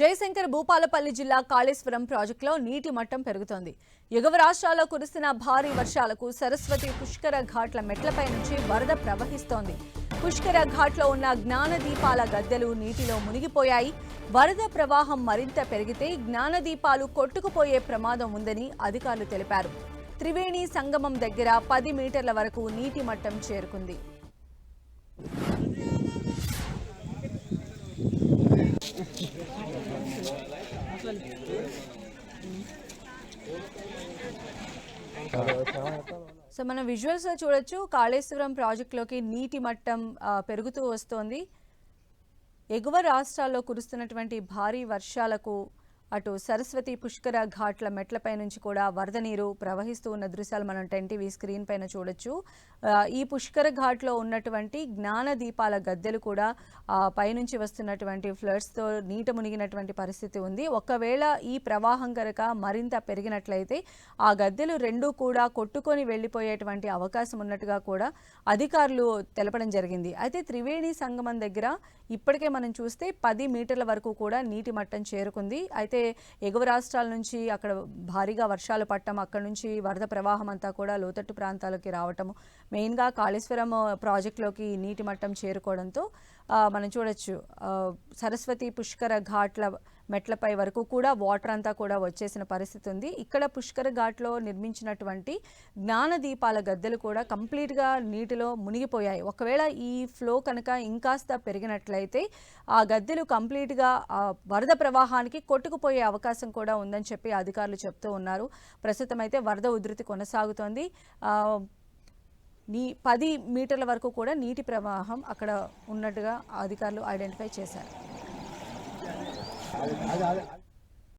జయశంకర్ భూపాలపల్లి జిల్లా కాళేశ్వరం ప్రాజెక్టులో నీటి మట్టం పెరుగుతోంది. ఎగువ రాష్ట్రాల్లో కురుస్తున్న భారీ వర్షాలకు సరస్వతి పుష్కర ఘాట్ల మెట్లపై నుంచి వరద ప్రవహిస్తోంది. పుష్కర ఘాట్లో ఉన్న జ్ఞానదీపాల గద్దెలు నీటిలో మునిగిపోయాయి. వరద ప్రవాహం మరింత పెరిగితే జ్ఞానదీపాలు కొట్టుకుపోయే ప్రమాదం ఉందని అధికారులు తెలిపారు. త్రివేణి సంగమం దగ్గర పది మీటర్ల వరకు నీటి మట్టం చేరుకుంది. సో మనం విజువల్స్ చూడొచ్చు. కాళేశ్వరం ప్రాజెక్టులోకి నీటి మట్టం పెరుగుతూ వస్తోంది. ఎగువ రాష్ట్రాల్లో కురుస్తున్నటువంటి భారీ వర్షాలకు అటు సరస్వతి పుష్కర ఘాట్ల మెట్లపై నుంచి కూడా వరద నీరు ప్రవహిస్తూ ఉన్న దృశ్యాలు మనం టెన్ టీవీ స్క్రీన్ పైన చూడొచ్చు. ఈ పుష్కర ఘాట్లో ఉన్నటువంటి జ్ఞాన దీపాల గద్దెలు కూడా పైనుంచి వస్తున్నటువంటి ఫ్లడ్స్తో నీట మునిగినటువంటి పరిస్థితి ఉంది. ఒకవేళ ఈ ప్రవాహం కనుక మరింత పెరిగినట్లయితే ఆ గద్దెలు రెండూ కూడా కొట్టుకొని వెళ్ళిపోయేటువంటి అవకాశం ఉన్నట్టుగా కూడా అధికారులు తెలపడం జరిగింది. అయితే త్రివేణి సంగమం దగ్గర ఇప్పటికే మనం చూస్తే పది మీటర్ల వరకు కూడా నీటి మట్టం చేరుకుంది. అయితే ఎగువ రాష్ట్రాల నుంచి అక్కడ భారీగా వర్షాలు పట్టడం అక్కడ నుంచి వరద ప్రవాహం అంతా కూడా లోతట్టు ప్రాంతాలకి రావటము మెయిన్గా కాళేశ్వరం uh, ప్రాజెక్టులోకి నీటి మట్టం చేరుకోవడంతో uh, మనం చూడొచ్చు. Uh, సరస్వతి పుష్కర ఘాట్ల మెట్లపై వరకు కూడా వాటర్ అంతా కూడా వచ్చేసిన పరిస్థితి ఉంది. ఇక్కడ పుష్కర ఘాట్లో నిర్మించినటువంటి జ్ఞాన దీపాల గద్దెలు కూడా కంప్లీట్గా నీటిలో మునిగిపోయాయి. ఒకవేళ ఈ ఫ్లో కనుక ఇంకాస్త పెరిగినట్లయితే ఆ గద్దెలు కంప్లీట్గా వరద ప్రవాహానికి కొట్టుకుపోయే అవకాశం కూడా ఉందని చెప్పి అధికారులు చెప్తూ ఉన్నారు. ప్రస్తుతం అయితే వరద ఉధృతి కొనసాగుతోంది. నీ పది మీటర్ల వరకు కూడా నీటి ప్రవాహం అక్కడ ఉన్నట్టుగా అధికారులు ఐడెంటిఫై చేశారు. Hadi hadi hadi.